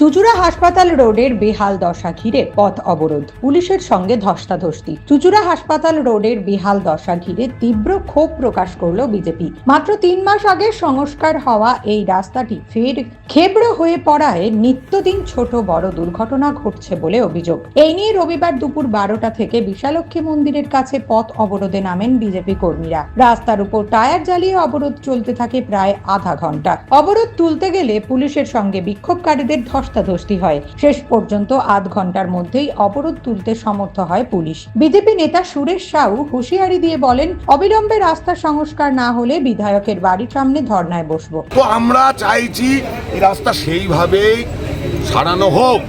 চুচুড়া হাসপাতাল রোডের বেহাল দশা ঘিরে পথ অবরোধ, পুলিশের সঙ্গে ধস্তাধস্তি। চুচুড়া হাসপাতাল রোডের বেহাল দশা ঘিরে তীব্র ক্ষোভ প্রকাশ করল বিজেপি। মাত্র তিন মাস আগে সংস্কার হওয়া এই রাস্তাটি ফের খেবড়ো হয়ে পড়ায় নিত্যদিন ছোট বড় দুর্ঘটনা ঘটছে বলে অভিযোগ। এই নিয়ে রবিবার দুপুর বারোটা থেকে বিশালক্ষী মন্দিরের কাছে পথ অবরোধে নামেন বিজেপি কর্মীরা। রাস্তার উপর টায়ার জ্বালিয়ে অবরোধ চলতে থাকে প্রায় আধা ঘণ্টা অবরোধ তুলতে গেলে পুলিশের সঙ্গে বিক্ষোভকারীদের ধস্তাধস্তি হয়। শেষ পর্যন্ত আধ ঘণ্টার মধ্যেই অবরোধ তুলতে সমর্থ হয় পুলিশ। বিজেপি নেতা সুরেশ সাউ হুঁশিয়ারি দিয়ে বলেন, অবিলম্বে রাস্তা সংস্কার না হলে বিধায়কের বাড়ির সামনে ধর্নায় বসবো। তো আমরা চাইছি এই রাস্তা সেইভাবেই সারানো হোক।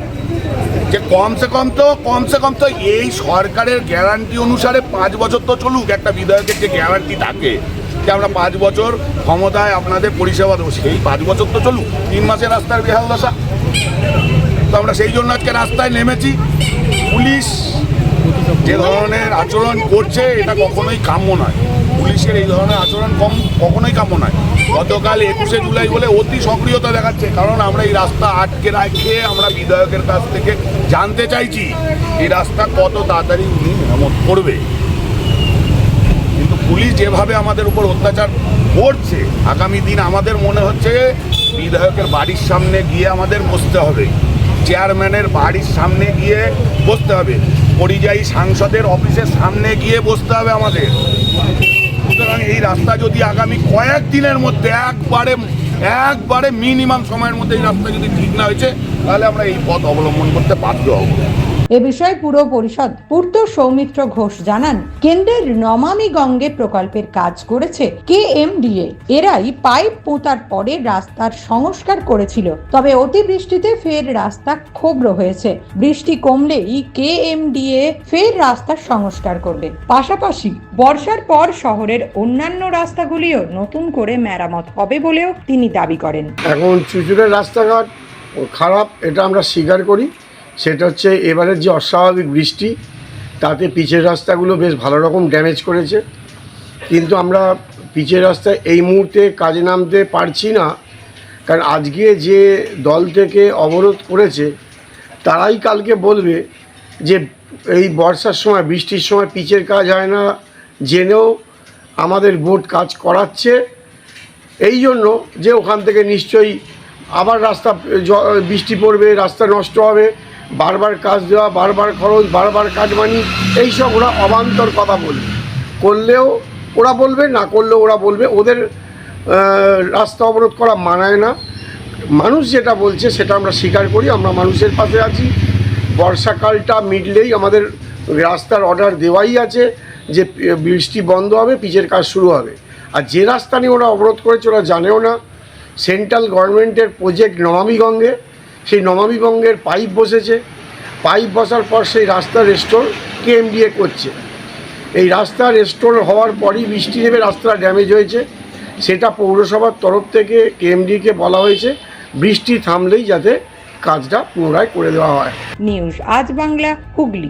যে কমসে কম তো কমসে কম তো এই সরকারের গ্যারান্টি অনুসারে পাঁচ বছর তো চলুক, একটা বিধায়কের যে গ্যারান্টি থাকে যে আমরা পাঁচ বছর ক্ষমতায় আপনাদের পরিষেবা দেবো, সেই পাঁচ বছর তো চলুক। তিন মাসের রাস্তার বেহাল দশা। তো আমরা সেই জন্য আজকে রাস্তায় নেমেছি। পুলিশ যে ধরনের আচরণ করছে, এটা কখনোই কাম্য নয়। পুলিশের এই ধরনের আচরণ কম, কখনোই কাম্য নয়। গতকাল একুশে জুলাই বলে অতি সক্রিয়তা দেখাচ্ছে, কারণ আমরা এই রাস্তা আটকে রাখে আমরা বিধায়কের কাছ থেকে জানতে চাইছি, এই রাস্তা কত তাড়াতাড়ি উনি মেরামত করবে। কিন্তু পুলিশ যেভাবে আমাদের উপর অত্যাচার করছে, আগামী দিন আমাদের মনে হচ্ছে বিধায়কের বাড়ির সামনে গিয়ে আমাদের বসতে হবে। চেয়ারম্যানের বাড়ির সামনে গিয়ে বসতে হবে। পরিযায়ী সাংসদের অফিসের সামনে গিয়ে বসতে হবে আমাদের। সুতরাং এই রাস্তা যদি আগামী কয়েক দিনের মধ্যে একবারে একবারে মিনিমাম সময়ের মধ্যে এই রাস্তা যদি ঠিক না হয়েছে, তাহলে আমরা এই পথ অবলম্বন করতে বাধ্য হব। এ বিষয়ে পুর পরিষদ পূর্ত সৌমিত্র ঘোষ জানান, কেন্দ্রের নমামি গঙ্গে প্রকল্পের কাজ করেছে কে এরাই পাইপ পোঁতার পরে রাস্তার সংস্কার করেছিল, তবে অতিবৃষ্টিতে ফের রাস্তা ক্ষোভ্র হয়েছে। বৃষ্টি কমলেই কে ফের রাস্তার সংস্কার করবে। পাশাপাশি বর্ষার পর শহরের অন্যান্য রাস্তাগুলিও নতুন করে মেরামত হবে বলেও তিনি দাবি করেন। এখন চুচুড়ের রাস্তাঘাট খারাপ, এটা আমরা স্বীকার করি। সেটা হচ্ছে এবারের যে অস্বাভাবিক বৃষ্টি, তাতে পিচের রাস্তাগুলো বেশ ভালো রকম ড্যামেজ করেছে। কিন্তু আমরা পিচের রাস্তায় এই মুহূর্তে কাজে নামতে পারছি না, কারণ আজকে যে দল থেকে অবরোধ করেছে, তারাই কালকে বলবে যে এই বর্ষার সময়, বৃষ্টির সময় পিচের কাজ হয় না, জেনেও আমাদের বোর্ড কাজ করাচ্ছে। এই জন্য যে ওখান থেকে নিশ্চয়ই আবার রাস্তা বৃষ্টি পড়বে, রাস্তা নষ্ট হবে। বারবার কাজ দেওয়া, বারবার খরচ, বারবার কাজ মানি, এইসব ওরা অবান্তর কথা বলবে করলেও ওরা বলবে, না করলেও ওরা বলবে। ওদের রাস্তা অবরোধ করা মানায় না। মানুষ যেটা বলছে সেটা আমরা স্বীকার করি, আমরা মানুষের পাশে আছি। বর্ষাকালটা মিটলেই আমাদের রাস্তার অর্ডার দেওয়াই আছে যে বৃষ্টি বন্ধ হবে, পিচের কাজ শুরু হবে। আর যে রাস্তা নিয়ে ওরা অবরোধ করেছে ওরা জানেও না। সেন্ট্রাল গভর্নমেন্টের প্রজেক্ট নমামি গঙ্গে সেই নমামি গঙ্গের পাইপ বসেছে। পাইপ বসার পর সেই রাস্তা রেস্টোর কেএমডিএ করছে। এই রাস্তা রেস্টোর হওয়ার পরই বৃষ্টি নেমে রাস্তা ড্যামেজ হয়েছে। সেটা পৌরসভার তরফ থেকে কেএমডিকে বলা হয়েছে, বৃষ্টি থামলেই যাতে কাজটা পুনরায় করে দেওয়া হয়। নিউজ আজ বাংলা, হুগলি।